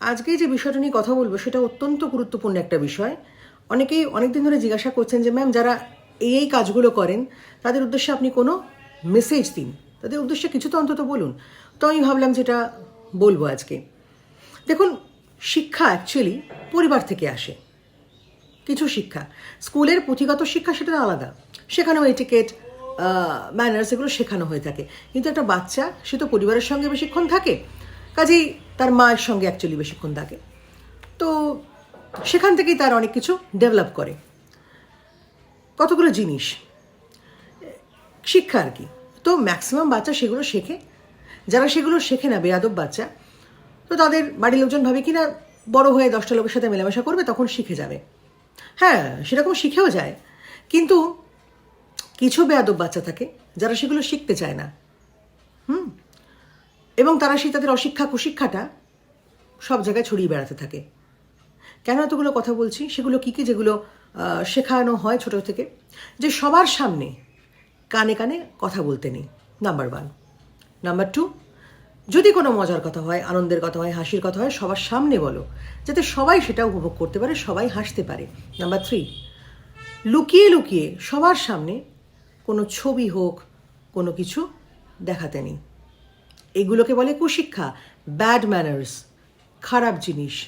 আজকে যে বিষয়টা নিয়ে কথা বলব সেটা অত্যন্ত গুরুত্বপূর্ণ একটা বিষয়। অনেকেই অনেকদিন ধরে জিজ্ঞাসা করছেন যে, ম্যাম, যারা এই এই কাজগুলো করেন, তাদের উদ্দেশ্যে আপনি কোনো মেসেজ দিন? তাদের উদ্দেশ্যে কিছু তো অন্তত বলুন। তো আমি ভাবলাম যেটা বলব আজকে। দেখুন, শিক্ষা অ্যাকচুয়ালি পরিবার থেকে আসে। কিছু শিক্ষা। স্কুলের পুঁথিগত শিক্ষা সেটা আলাদা। সেখানেও এটিকেট ম্যানার্স এগুলো শেখানো হয়ে থাকে। কিন্তু একটা বাচ্চা, সে তো পরিবারের সঙ্গে বেশিক্ষণ থাকে। কাজেই তার মায়ের সঙ্গে অ্যাকচুয়ালি বেশিক্ষণ থাকে। তো সেখান থেকেই তার অনেক কিছু ডেভেলপ করে। কতগুলো জিনিস। শিক্ষা আর কি। তো ম্যাক্সিমাম বাচ্চা সেগুলো শেখে। যারা সেগুলো শেখে না, বেয়াদব বাচ্চা, তো তাদের বাড়ির লোকজন ভাবে কি না, বড় হয়ে দশটা লোকের সাথে মেলামেশা করবে, তখন শিখে যাবে। হ্যাঁ সেরকম শিখেও যায়। কিন্তু কিছু বেয়াদব বাচ্চা থাকে, যারা সেগুলো শিখতে চায় না। হুম? এবং তারা সেই তাদের অশিক্ষা কুশিক্ষাটা সব জায়গায় ছড়িয়ে বেড়াতে থাকে। কেন এতগুলো কথা বলছি? সেগুলো কী কী? যেগুলো শেখানো হয় ছোট থেকে। যে সবার সামনে কানে কানে কথা বলতে নেই। নাম্বার ওয়ান নাম্বার টু যদি কোনো মজার কথা হয়, আনন্দের কথা হয়, হাসির কথা হয়, সবার সামনে বলো, যাতে সবাই সেটা উপভোগ করতে পারে, সবাই হাসতে পারে। নাম্বার থ্রি লুকিয়ে লুকিয়ে সবার সামনে কোনো ছবি হোক, কোনো কিছু দেখাতে নেই। এগুলোকে বলে কুশিক্ষা ব্যাড ম্যানার্স খারাপ জিনিস।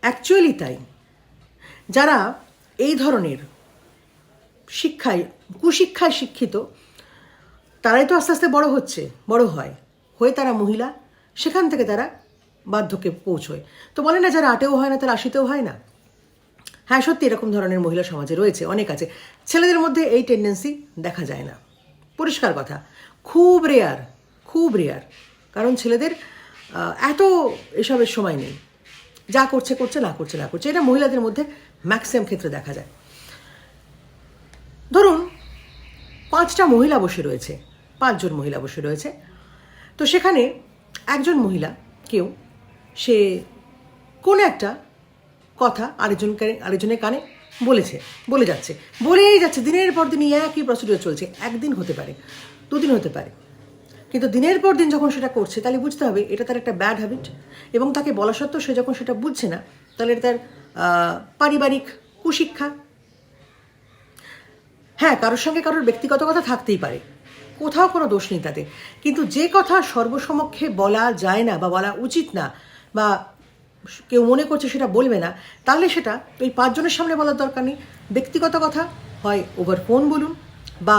অ্যাকচুয়ালি তাই, যারা এই ধরনের শিক্ষায়, কুশিক্ষায় শিক্ষিত, তারাই তো আস্তে আস্তে বড় হচ্ছে, বড় হয়। হয়ে তারা মহিলা, সেখান থেকে তারা বার্ধক্যে পৌঁছয়। তো বলে না যারা আটেও হয় না, তারা আশিতেও হয় না। হ্যাঁ সত্যি এরকম ধরনের মহিলা সমাজে রয়েছে, অনেক আছে। ছেলেদের মধ্যে এই টেন্ডেন্সি দেখা যায় না। পরিষ্কার কথা, খুব রেয়ার খুব রেয়ার কারণ ছেলেদের এত এসবের সময় নেই। যা করছে করছে, না করছে না করছে, এটা মহিলাদের মধ্যে ম্যাক্সিমাম ক্ষেত্রে দেখা যায়। ধরুন, পাঁচটা মহিলা বসে রয়েছে, পাঁচজন মহিলা বসে রয়েছে, তো সেখানে একজন মহিলা, কেউ, সে কোন একটা কথা আরেকজনকে, আরেকজনের কানে বলেছে, বলে যাচ্ছে, বলেই যাচ্ছে, দিনের পর দিন একই প্রসিডিওর চলছে, একদিন হতে পারে, দুদিন হতে পারে। কিন্তু দিনের পর দিন যখন সেটা করছে, তাহলে বুঝতে হবে এটা তার একটা ব্যাড হ্যাবিট এবং তাকে বলা সত্ত্বেও সে যখন সেটা বুঝছে না, তাহলে এটা তার পারিবারিক কুশিক্ষা। হ্যাঁ কারোর সঙ্গে কারোর ব্যক্তিগত কথা থাকতেই পারে, কোথাও কোনো দোষ নেই তাতে। কিন্তু যে কথা সর্বসমক্ষে বলা যায় না বা বলা উচিত না বা কেউ মনে করছে সেটা বলবে না, তাহলে সেটা ওই পাঁচজনের সামনে বলার দরকার নেই। ব্যক্তিগত কথা হয় ওভার ফোন বলুন বা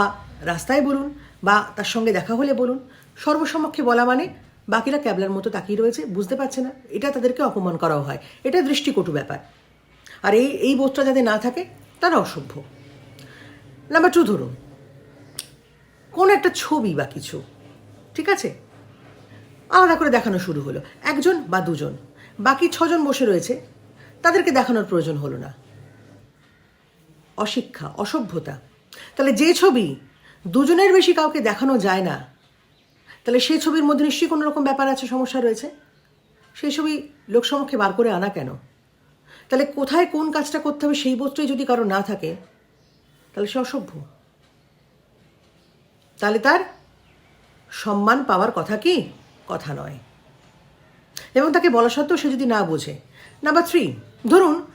রাস্তায় বলুন বা তার সঙ্গে দেখা হলে বলুন। সর্বসমক্ষে বলা মানে বাকিরা ক্যাবলার মতো তাকিয়ে রয়েছে, বুঝতে পারছে না। এটা তাদেরকে অপমান করাও হয়। এটা দৃষ্টিকটু ব্যাপার। আর এই এই বোধটা যাতে না থাকে, তারা অসভ্য। নাম্বার টু ধরুন। কোনো একটা ছবি বা কিছু, ঠিক আছে? আলাদা করে দেখানো শুরু হলো। একজন বা দুজন। বাকি ছজন বসে রয়েছে। তাদেরকে দেখানোর প্রয়োজন হলো না। অশিক্ষা, অসভ্যতা। তাহলে যে ছবি দুজনের বেশি কাউকে দেখানো যায় না তাহলে সেই ছবির মধ্যে নিশ্চয়ই কোনো রকম ব্যাপার আছে, সমস্যা রয়েছে? সেই ছবি লোকসমক্ষে বার করে আনা কেন? তাহলে কোথায় কোন কাজটা করতে হবে সেই বোধটাই যদি কারও না থাকে, তাহলে সে অসভ্য। তাহলে তার সম্মান পাওয়ার কথা কি? কথা নয়। এবং তাকে বলা সত্ত্বেও সে যদি না বোঝে। নাম্বার থ্রি ধরুন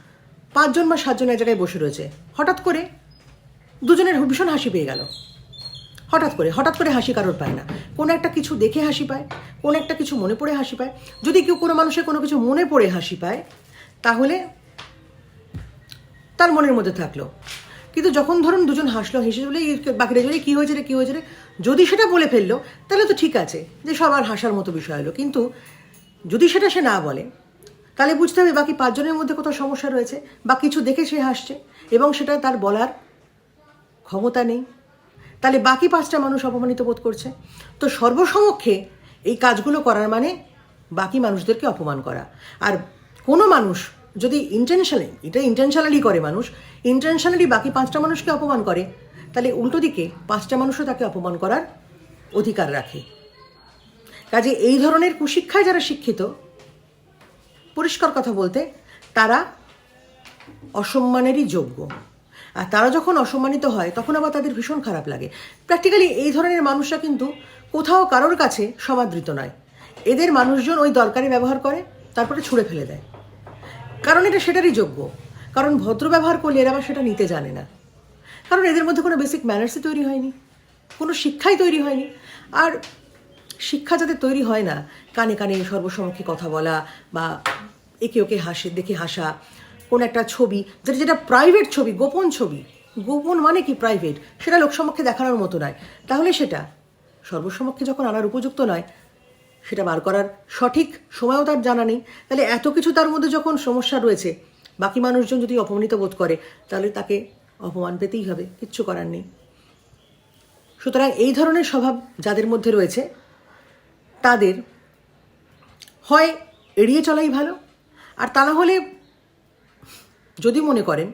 পাঁচজন বা সাতজন এক জায়গায় বসে রয়েছে। হঠাৎ করে দুজনের ভীষণ হাসি পেয়ে গেল। হঠাৎ করে হঠাৎ করে হাসি কারোর পায় না। কোনো একটা কিছু দেখে হাসি পায়, কোনো একটা কিছু মনে পড়ে হাসি পায়। যদি কেউ কোনো মানুষের কোনো কিছু মনে পড়ে হাসি পায়, তাহলে তার মনের মধ্যে থাকল। কিন্তু যখন ধরুন দুজন হাসলো, হেসে বলে বাকিরা যদি কী হয়েছে রে, কী হয়েছে রে? যদি সেটা বলে ফেলল, তাহলে তো ঠিক আছে যে সবার হাসার মতো বিষয় হলো। কিন্তু যদি সেটা সে না বলে, তাহলে বুঝতে হবে বাকি পাঁচজনের মধ্যে কোথাও সমস্যা রয়েছে বা কিছু দেখে সে হাসছে এবং সেটা তার বলার ক্ষমতা নেই। তাহলে বাকি পাঁচটা মানুষ অপমানিত বোধ করছে? তো সর্বসমক্ষে এই কাজগুলো করার মানে বাকি মানুষদেরকে অপমান করা। আর কোনো মানুষ যদি ইন্টেনশনালি এটা ইন্টেনশনালি করে মানুষ ইন্টেনশনালি বাকি পাঁচটা মানুষকে অপমান করে, তাহলে উল্টো দিকে পাঁচটা মানুষও তাকে অপমান করার অধিকার রাখে। কাজে এই ধরনের কুশিক্ষায় যারা শিক্ষিত, পরিষ্কার কথা বলতে, তারা অসম্মানেরই যোগ্য। আর তারা যখন অসম্মানিত হয়, তখন আবার তাদের ভীষণ খারাপ লাগে। প্র্যাকটিক্যালি এই ধরনের মানুষরা কিন্তু কোথাও কারোর কাছে সমাদৃত নয়। এদের মানুষজন ওই দরকারে ব্যবহার করে, তারপরে ছুঁড়ে ফেলে দেয়। কারণ এটা সেটারই যোগ্য। কারণ ভদ্র ব্যবহার করলে এরা আবার সেটা নিতে জানে না। কারণ এদের মধ্যে কোনো বেসিক ম্যানার্সই তৈরি হয়নি। কোনো শিক্ষাই তৈরি হয়নি। আর শিক্ষা যাতে তৈরি হয় না, কানে কানে সর্বসমক্ষে কথা বলা বা একে ওকে হাসে, দেখে হাসা কোন একটা ছবি, যেটা যেটা প্রাইভেট ছবি, গোপন ছবি। গোপন মানে কি প্রাইভেট সেটা লোকসমক্ষে দেখানোর মতো নয়। তাহলে সেটা সর্বসমক্ষে যখন আনার উপযুক্ত নয়, সেটা বার করার সঠিক সময়ও তার জানা নেই। তাহলে এত কিছু তার মধ্যে যখন সমস্যা রয়েছে, বাকি মানুষজন যদি অপমানিত বোধ করে, তাহলে তাকে অপমান পেতেই হবে, কিচ্ছু করার নেই। সুতরাং এই ধরনের স্বভাব যাদের মধ্যে রয়েছে, তাদের হয় এড়িয়ে চলাই ভালো, আর তা না হলে যদি মনে করেন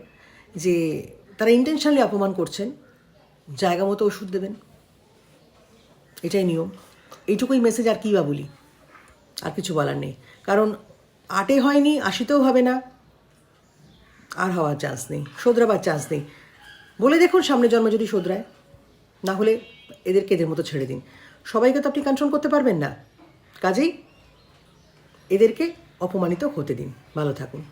যে তারা ইন্টেনশনালি অপমান করছেন, জায়গা মতো ওষুধ দেবেন। এটাই নিয়ম। এইটুকুই মেসেজ আর কী বা বলি? আর কিছু বলার নেই। কারণ আটে হয়নি, আশিতেও হবে না। আর হওয়ার চান্স নেই, শোধরাবার চান্স নেই। বলে দেখুন সামনে জন্ম যদি শোধরায়, না হলে এদেরকে এদের মতো ছেড়ে দিন। সবাইকে তো আপনি কন্ট্রোল করতে পারবেন না। কাজেই এদেরকে অপমানিত হতে দিন। ভালো থাকুন।